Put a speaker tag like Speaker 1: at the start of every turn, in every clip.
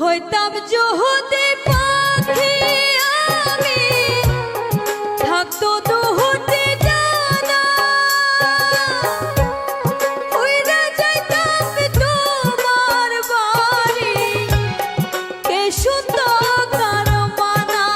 Speaker 1: হইতাম জহুদি পাখি আমি, থাকতো দুহুতে জানা। উইরা যাইতাম তোমার বাড়ি, কে সুন্দর কার মানা।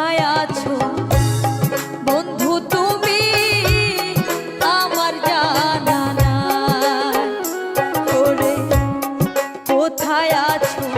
Speaker 1: কোথায় আছো? বন্ধু তুমি আমার জানা কোথায় আছো?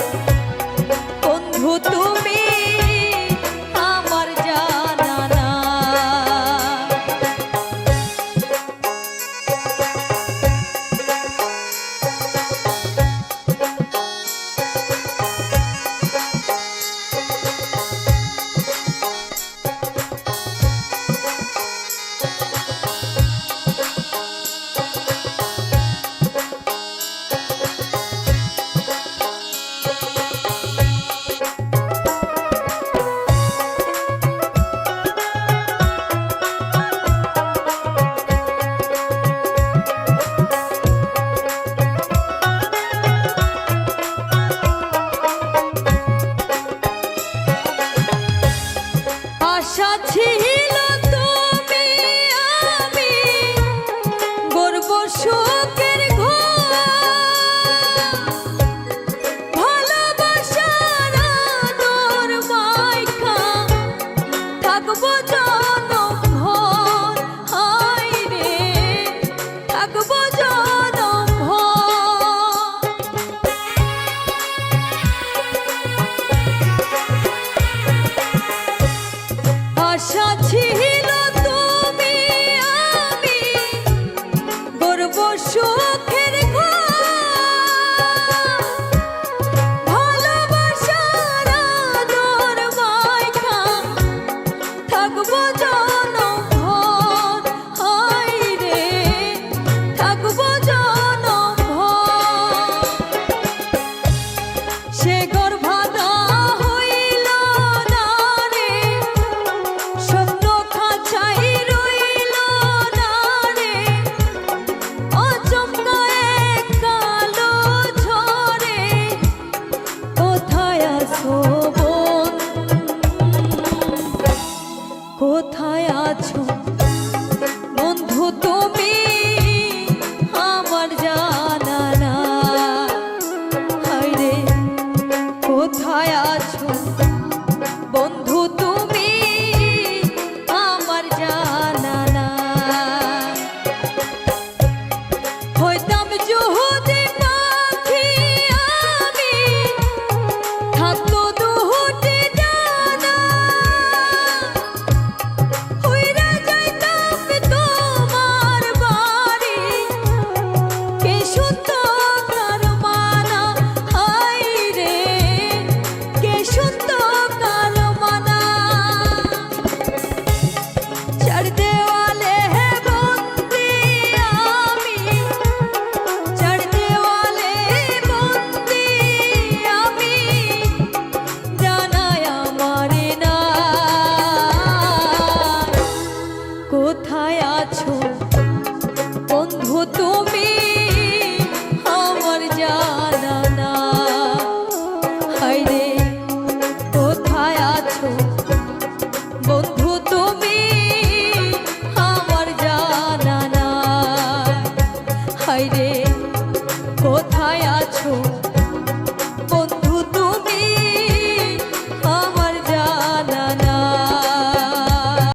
Speaker 1: Aku